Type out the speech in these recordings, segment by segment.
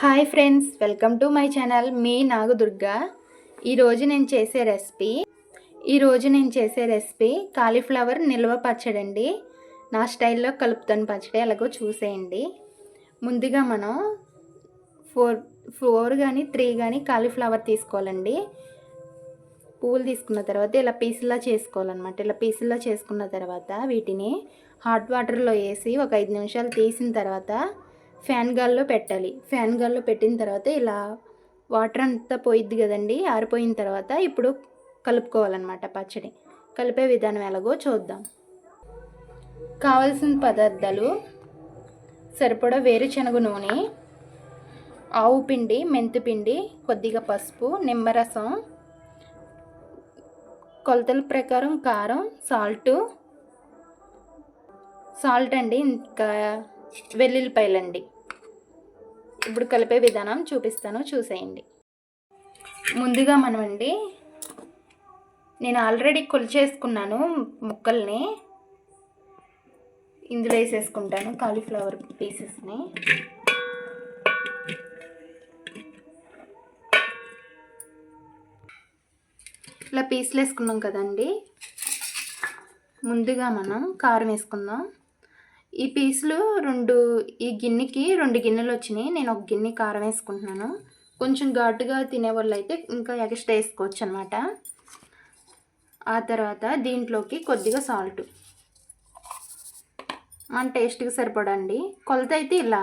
Hi friends welcome to my channel మీ నాగదుర్గ. ఈరోజు నేను చేసే రెసిపీ ఈరోజు నేను చేసే రెసిపీ కాలీఫ్లవర్ నిల్వ పచ్చడి అండి నా స్టైల్లో కలుపుతాను పచ్చడి ఎలాగో చూసేయండి. ముందుగా మనం ఫోర్ ఫోర్ కానీ త్రీ కానీ కాలీఫ్లవర్ తీసుకోవాలండి. పువ్వులు తీసుకున్న తర్వాత ఇలా పీసులా చేసుకోవాలన్నమాట. ఇలా పీసులా చేసుకున్న తర్వాత వీటిని హాట్ వాటర్లో వేసి ఒక ఐదు నిమిషాలు తీసిన తర్వాత ఫ్యాన్ గాల్లో పెట్టాలి. ఫ్యాన్ గాల్లో పెట్టిన తర్వాత ఇలా వాటర్ అంతా పోయిద్ది కదండి ఆరిపోయిన తర్వాత ఇప్పుడు కలుపుకోవాలన్నమాట పచ్చడి. కలిపే విధానం ఎలాగో చూద్దాం. కావలసిన పదార్థాలు సరిపడా వేరుశనగ నూనె ఆవు పిండి మెంతి పిండి కొద్దిగా పసుపు నిమ్మరసం కొలతల ప్రకారం కారం సాల్టు. సాల్ట్ అండి ఇంకా వెల్లుల్లిపాయలండి. ఇప్పుడు కలిపే విధానం చూపిస్తాను చూసేయండి. ముందుగా మనం అండి నేను ఆల్రెడీ కొలిచేసుకున్నాను ముక్కల్ని. ఇందులో వేసేసుకుంటాను కాలీఫ్లవర్ పీసెస్ని. ఇలా పీసులు వేసుకున్నాం కదండి. ముందుగా మనం కారం వేసుకుందాం. ఈ పీసులు రెండు ఈ గిన్నెకి రెండు గిన్నెలు వచ్చినాయి. నేను ఒక గిన్నె కారం వేసుకుంటున్నాను. కొంచెం ఘాటుగా తినేవాళ్ళు అయితే ఇంకా ఎక్స్ట్రా వేసుకోవచ్చు అనమాట ఆ తర్వాత దీంట్లోకి కొద్దిగా సాల్ట్. మన టేస్ట్కి సరిపడండి. కొలత అయితే ఇలా.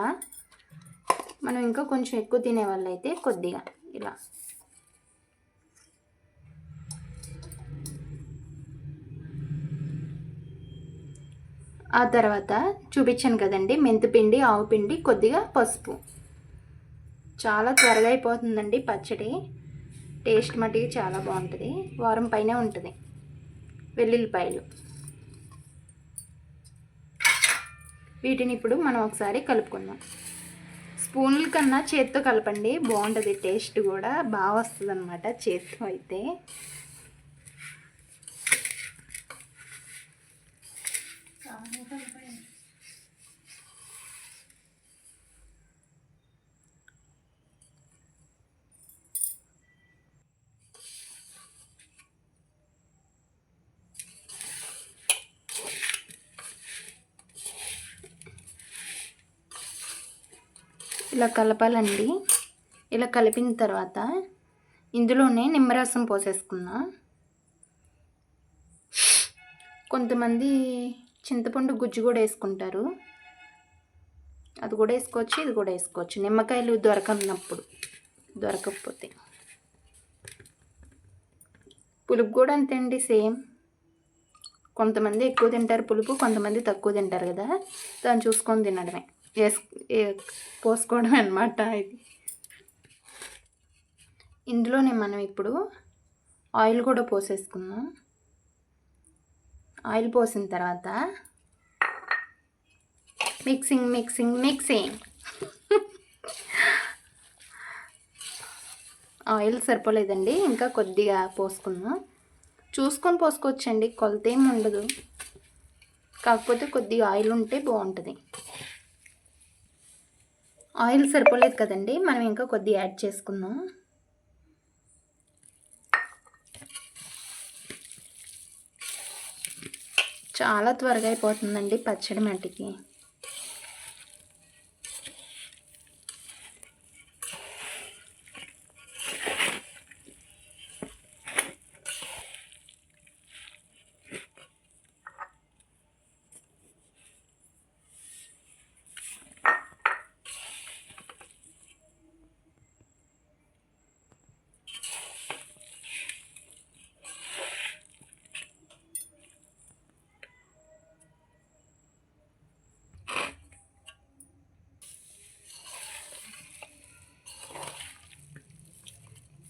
మనం ఇంకా కొంచెం ఎక్కువ తినేవాళ్ళు అయితే కొద్దిగా ఇలా. ఆ తర్వాత చూపించాను కదండి మెంతిపిండి ఆవు పిండి కొద్దిగా పసుపు. చాలా త్వరగా అయిపోతుందండి పచ్చడి. టేస్ట్ మటుకు చాలా బాగుంటుంది. వారం పైనే ఉంటుంది. వెల్లుల్లిపాయలు. వీటిని ఇప్పుడు మనం ఒకసారి కలుపుకుందాం. స్పూన్ల కన్నా చేత్తో కలపండి. బాగుంటుంది. టేస్ట్ కూడా బాగా వస్తుంది అనమాట చేత్తో అయితే. ఇలా కలపాలండి. ఇలా కలిపిన తర్వాత ఇందులోనే నిమ్మరసం పోసేసుకున్నా. కొంతమంది చింతపండు గుజ్జు కూడా వేసుకుంటారు. అది కూడా వేసుకోవచ్చు ఇది కూడా వేసుకోవచ్చు. నిమ్మకాయలు దొరకనప్పుడు దొరకకపోతే. పులుపు కూడా అంతే అండి సేమ్. కొంతమంది ఎక్కువ తింటారు పులుపు కొంతమంది తక్కువ తింటారు కదా. దాన్ని చూసుకొని తినడమే. వేసు పోసుకోవడం అనమాట ఇది. ఇందులోనే మనం ఇప్పుడు ఆయిల్ కూడా పోసేసుకుందాం. ఆయిల్ పోసిన తర్వాత మిక్సింగ్ మిక్సింగ్ మిక్సింగ్. ఆయిల్ సరిపోలేదండి ఇంకా కొద్దిగా పోసుకుందాం. చూసుకొని పోసుకోవచ్చండి కొలత ఏమి ఉండదు. కాకపోతే కొద్దిగా ఆయిల్ ఉంటే బాగుంటుంది. ఆయిల్ సరిపోలేదు కదండి మనం ఇంకా కొద్దిగా యాడ్ చేసుకుందాం. చాలా త్వరగా అయిపోతుందండి పచ్చడి మట్టికి.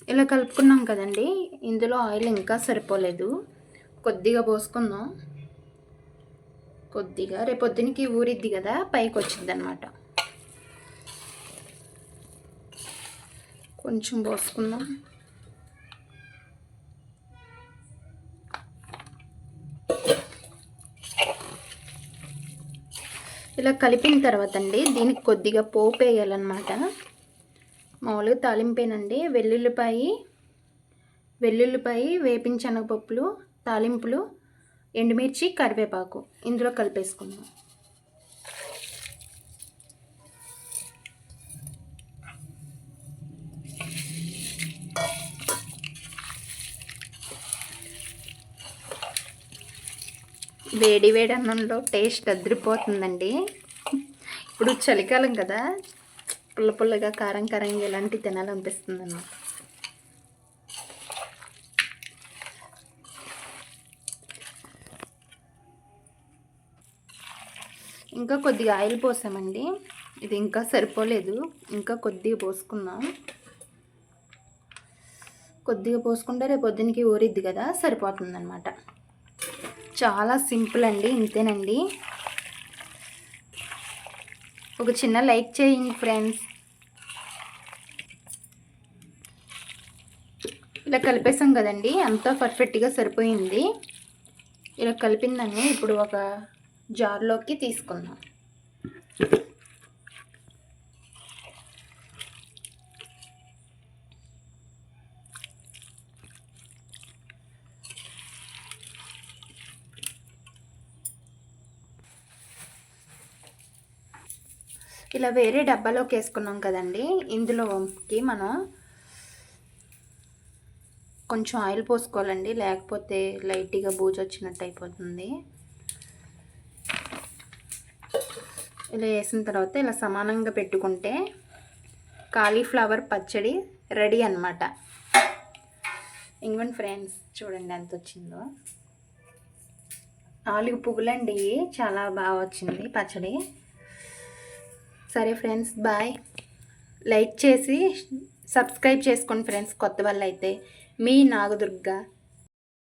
ఇలా కలుపుకున్నాం కదండి. ఇందులో ఆయిల్ ఇంకా సరిపోలేదు. కొద్దిగా పోసుకుందాం. కొద్దిగా రేపొద్దునికి ఊరిద్ది కదా పైకి వచ్చింది అనమాట కొంచెం పోసుకుందాం. ఇలా కలిపిన తర్వాత అండి దీనికి కొద్దిగా పోపు వేయాలన్నమాట. మామూలుగా తాలింపేనండి. వెల్లుల్లిపాయి వెల్లుల్లిపాయి వేపించనగపప్పులు తాలింపులు ఎండుమిర్చి కరివేపాకు ఇందులో కలిపేసుకుందాం. వేడి వేడి అన్నంలో టేస్ట్ అదిరిపోతుందండి. ఇప్పుడు చలికాలం కదా పుల్ల పుల్లగా కారం కారంగా ఇలాంటివి తినాలనిపిస్తుంది అన్నమాట ఇంకా కొద్దిగా ఆయిల్ పోసామండి. ఇది ఇంకా సరిపోలేదు. ఇంకా కొద్దిగా పోసుకుందాం. కొద్దిగా పోసుకుంటే రేపు పొద్దునకి ఊరిద్ది కదా సరిపోతుంది అనమాట చాలా సింపుల్ అండి ఇంతేనండి. ఒక చిన్న లైక్ చేయండి ఫ్రెండ్స్. ఇలా కలిపేసాం కదండి అంతా పర్ఫెక్ట్గా సరిపోయింది. ఇలా కలిపిందని ఇప్పుడు ఒక జార్లోకి తీసుకుందాం. ఇలా వేరే డబ్బాలోకి వేసుకున్నాం కదండి. ఇందులోకి మనం కొంచెం ఆయిల్ పోసుకోవాలండి. లేకపోతే లైట్గా బూజు వచ్చినట్టు అయిపోతుంది. ఇలా వేసిన తర్వాత ఇలా సమానంగా పెట్టుకుంటే కాలీఫ్లవర్ పచ్చడి రెడీ అనమాట ఇంకొండి ఫ్రెండ్స్ చూడండి ఎంత వచ్చిందో. నాలుగు పువ్వులండి చాలా బాగా వచ్చింది పచ్చడి. సరే ఫ్రెండ్స్ బాయ్. లైక్ చేసి సబ్స్క్రైబ్ చేసుకోండి ఫ్రెండ్స్ కొత్త వాళ్ళు అయితే మీ నాగదుర్గ.